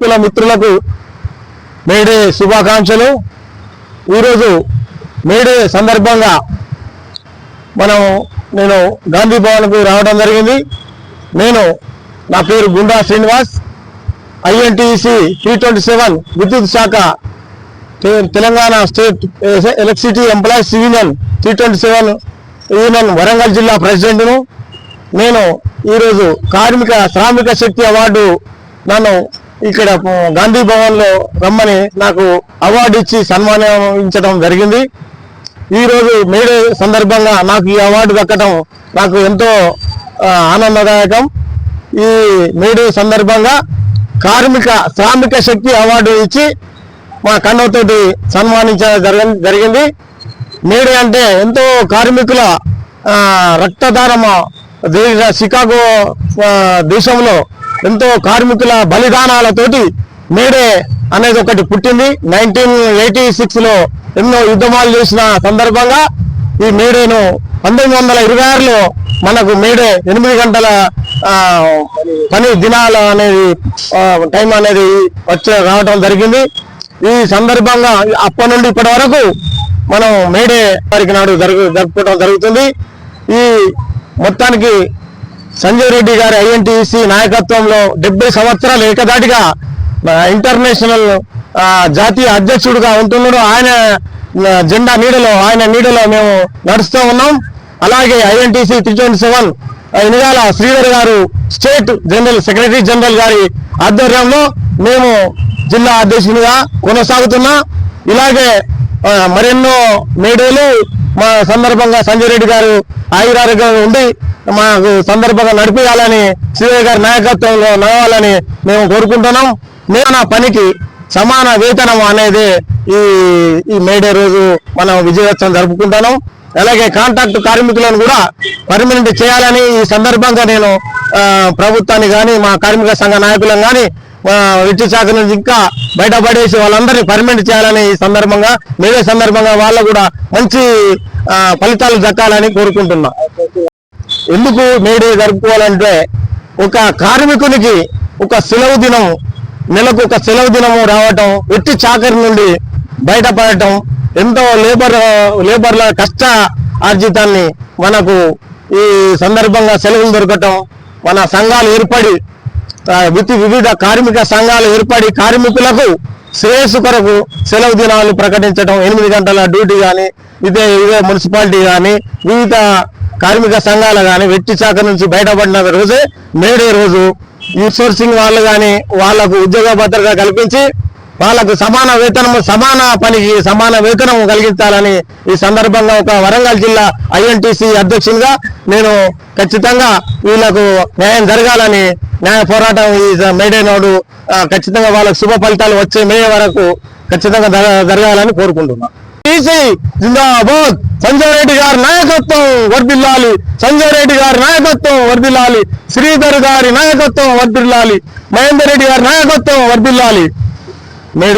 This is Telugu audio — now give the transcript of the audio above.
కుల మిత్రులకు మేడే శుభాకాంక్షలు. ఈరోజు మేడే సందర్భంగా మనం నేను గాంధీ భవన్కు రావడం జరిగింది. నేను నా పేరు Gunda Srinivas. INTUC three twenty seven విద్యుత్ శాఖ Telangana state electricity employees union three twenty seven union Warangal జిల్లా ప్రెసిడెంట్ను. నేను ఈరోజు కార్మిక శ్రామిక శక్తి అవార్డు నన్ను ఇక్కడ గాంధీ భవన్లో రమ్మని నాకు అవార్డు ఇచ్చి సన్మానించడం జరిగింది. ఈ రోజు మేడే సందర్భంగా నాకు ఈ అవార్డు దక్కడం నాకు ఎంతో ఆనందదాయకం. ఈ మేడే సందర్భంగా కార్మిక శ్రామిక శక్తి అవార్డు ఇచ్చి మా కన్నతోటి సన్మానించడం జరగ- జరిగింది. మేడే అంటే ఎంతో కార్మికుల రక్తదానము దేశ షికాగో దేశంలో ఎంతో కార్మికుల బలిదానాలతోటి మేడే అనేది ఒకటి పుట్టింది. నైన్టీన్ ఎయిటీ సిక్స్లో ఎన్నో యుద్ధమాలు చేసిన సందర్భంగా ఈ మేడేను పంతొమ్మిది వందల ఇరవై ఆరులో మనకు మేడే ఎనిమిది గంటల పని దినాలు అనేది టైం అనేది వచ్చే రావడం జరిగింది. ఈ సందర్భంగా అప్పటి నుండి ఇప్పటి వరకు మనం మేడే తారీఖు నాడు జరుగు జరుపుకోవడం జరుగుతుంది. ఈ మొత్తానికి సంజయ్ రెడ్డి గారి ఐఎన్టీసీ నాయకత్వంలో డెబ్బై సంవత్సరాలు ఏకదాటిగా ఇంటర్నేషనల్ జాతీయ అధ్యక్షుడిగా ఉంటున్నాడు. ఆయన జెండా నీడలో ఆయన నీడలో మేము నడుస్తూ ఉన్నాం. అలాగే INTUC three twenty seven Inigala Sridhar గారు స్టేట్ జనరల్ సెక్రటరీ జనరల్ గారి ఆధ్వర్యంలో మేము జిల్లా అధ్యక్షునిగా కొనసాగుతున్నా. ఇలాగే మరెన్నో మేడేలు మా సందర్భంగా సంజయ్ రెడ్డి గారు ఆయురారోగ్యంగా ఉండి మాకు సందర్భంగా నడిపించాలని శ్రీధర్ గారి నాయకత్వంలో నడవాలని మేము కోరుకుంటున్నాం. నేను నా పనికి సమాన వేతనం అనేది ఈ ఈ మేడే రోజు మనం విజయోత్సవం జరుపుకుంటున్నాం. అలాగే కాంట్రాక్ట్ కార్మికులను కూడా పర్మనెంట్ చేయాలని ఈ సందర్భంగా నేను ప్రభుత్వాన్ని కానీ మా కార్మిక సంఘ నాయకులను కానీ విద్యుత్ శాఖ నుంచి ఇంకా బయటపడేసి వాళ్ళందరినీ పర్మనెంట్ చేయాలని ఈ సందర్భంగా మేమే సందర్భంగా వాళ్ళు కూడా మంచి ఫలితాలు దక్కాలని కోరుకుంటున్నా. ఎందుకు మేడే జరుపుకోవాలంటే ఒక కార్మికునికి ఒక సెలవు దినం నెలకు ఒక సెలవు దినము రావటం వెట్టి చాకరి నుండి బయటపడటం ఎంతో లేబర్ లేబర్ల కష్ట ఆర్జితాన్ని మనకు ఈ సందర్భంగా సెలవులు దొరకటం మన సంఘాలు ఏర్పడి ఆ, వివిధ కార్మిక సంఘాలు ఏర్పడి కార్మికులకు శ్రేయస్సు కొరకు సెలవు దినాలు ప్రకటించడం ఎనిమిది గంటల డ్యూటీ కానీ ఇదే ఇదే మున్సిపాలిటీ కానీ వివిధ కార్మిక సంఘాలు కానీ వెట్టి శాఖ నుంచి బయటపడిన రోజే మేడే రోజు ఈ సోర్సింగ్ వాళ్ళు కానీ వాళ్ళకు ఉద్యోగ భద్రత కల్పించి వాళ్ళకు సమాన వేతనం సమాన పనికి సమాన వేతనం కలిగించాలని ఈ సందర్భంగా ఒక వరంగల్ జిల్లా ఐఎన్టీసీ అధ్యక్షునిగా నేను ఖచ్చితంగా వీళ్ళకు న్యాయం జరగాలని న్యాయ పోరాటం ఈ మేడే నాడు ఖచ్చితంగా వాళ్ళకు శుభ ఫలితాలు వచ్చే మే వరకు ఖచ్చితంగా జరగాలని కోరుకుంటున్నా. టీసీ జిందాబాద్ సంజయ్ రెడ్డి గారి నాయకత్వం వర్దిల్లాలి సంజయ్ రెడ్డి గారి నాయకత్వం వర్దిల్లాలి శ్రీధర్ గారి నాయకత్వం వర్దిల్లాలి మహేందర్ రెడ్డి గారి నాయకత్వం వర్దిల్లాలి మేడే